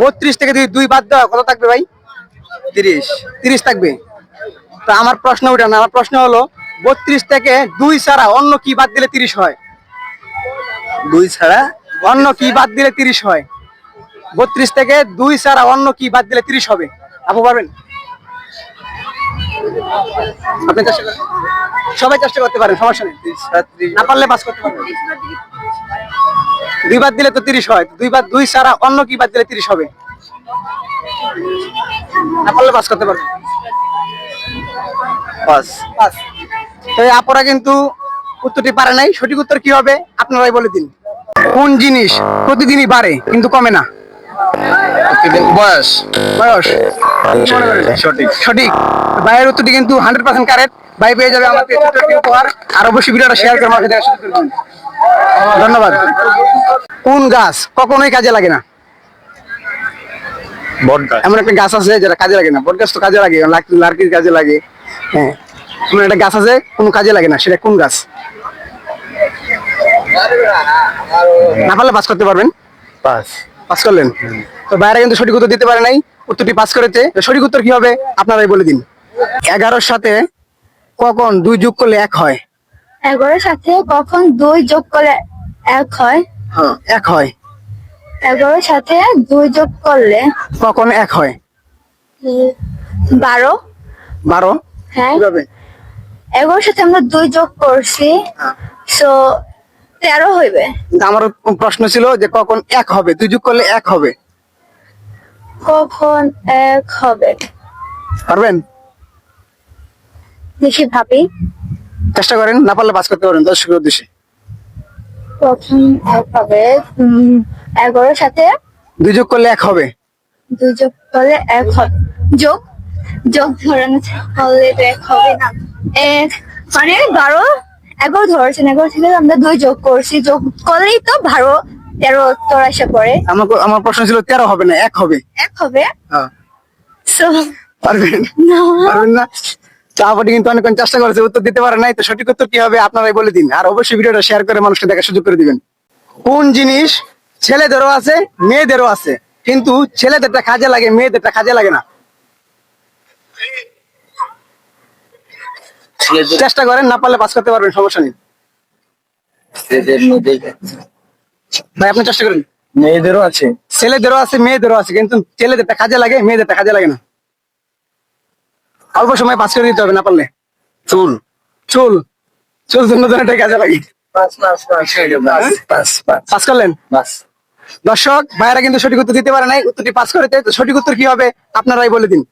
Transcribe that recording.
বত্রিশ থেকে দুই দুই বাদ দেওয়া কত থাকবে ভাই? তিরিশ। তিরিশ থাকবে। তো আমার প্রশ্ন ওটা না আমার প্রশ্ন হলো বত্রিশ থেকে দুই ছাড়া অন্য কি বাদ দিলে তিরিশ হয়? দুই ছাড়া? অন্য কি বাদ দিলে তিরিশ হয়? বত্রিশ থেকে দুই ছাড়া অন্য কি বাদ দিলে তিরিশ হবে? আপু পারবেন? আপনি চেষ্টা করেন। সবাই চেষ্টা করতে পারেন সমস্যা নেই। না পারলে পাস করতে পারবেন। দুই বাদ দিলে তো তিরিশ হয় দুই বাদ দুই ছাড়া অন্য কি বাদ দিলে তিরিশ হবে? না পারলে পাস করতে পাস। তো এই কিন্তু উত্তরটি পারে নাই। সঠিক উত্তর কি হবে? আপনারাই বলে দিন। কোন জিনিস প্রতিদিনই বাড়ে কিন্তু কমে না? বয়স। বয়স। সঠিক। সঠিক। ভাইয়ের উত্তরটি কিন্তু হান্ড্রেড পার্সেন্ট কারেক্ট ভাই পেয়ে যাবে উপহার। আর অবশ্যই ভিডিওটা শেয়ার করে আমাকে দেখা শুরু করবেন ধন্যবাদ। কোন গাছ কখনোই কাজে লাগে না? এমন একটা গাছ আছে যেটা কাজে লাগে না। বট গাছ তো কাজে লাগে লার্কির কাজে লাগে। হ্যাঁ। এমন একটা গাছ আছে কোনো কাজে লাগে না। সেটা কোন গাছ? না পারলে পাস করতে পারবেন। পাঁচ পাস করলেন। তো বাইরে কিন্তু সঠিক উত্তর দিতে পারে নাই। উত্তরটি পাস করেছে। সঠিক উত্তর কি হবে? আপনারাই বলে দিন। এগারোর সাথে কখন দুই যোগ করলে এক হয়? এগারোর সাথে কখন দুই যোগ করলে এক হয়? হ্যাঁ এক হয়। এগারোর সাথে দুই যোগ করলে? কখন এক হয়? বারো। বারো? হ্যাঁ। কীভাবে? এগারোর সাথে আমরা দুই যোগ করছি। সো তেরো হইবে। আমার প্রশ্ন ছিল যে কখন এক হবে? দুই যোগ করলে এক হবে। কখন এক হবে? পারবেন? দেখি ভাবি। চেষ্টা করেন না পারলে পাস করতে পারেন দর্শকের উদ্দেশ্যে। কখন এক হবে এগারোর সাথে দুই যোগ করলে এক হবে। দুই যোগ করলে এক হবে। যোগ? যোগ ধরানো করলে তো এক হবে না। এক মানে বারো এগারো ধরেছেন এগারো থেকে আমরা দুই যোগ করছি। যোগ করলেই তো বারো তেরো তোর আসে পড়ে। আমার আমার প্রশ্ন ছিল তেরো হবে না এক হবে। এক হবে? হ্যাঁ। পারবেন? না। পারবেন না? তারপরে কিন্তু অনেকক্ষণ চেষ্টা করেছে উত্তর দিতে পারে নাই তো সঠিক উত্তর কি হবে আপনারাই বলে দিন। আর অবশ্যই ভিডিওটা শেয়ার করে মানুষকে দেখার সুযোগ করে দিবেন। কোন জিনিস ছেলেদেরও আছে মেয়েদেরও আছে কিন্তু ছেলেদেরটা কাজে লাগে মেয়েদেরটা কাজে লাগে না। চেষ্টা করেন না পারলে পাস করতে পারবেন সমস্যা নেই। ভাই আপনি চেষ্টা করেন। মেয়েদেরও আছে। ছেলেদেরও আছে মেয়েদেরও আছে কিন্তু ছেলেদেরটা কাজে লাগে মেয়েদেরটা কাজে লাগে না। অল্প সময় পাস করে দিতে হবে না পারলে। চুল। চুল। চুল জন্য জন্য এটা কাজে লাগে পাস করলেন? বাস দর্শক ভাইয়েরা কিন্তু সঠিক উত্তর দিতে পারে নাই। উত্তরটি পাস করে সঠিক উত্তর কি হবে? আপনারাই বলে দিন।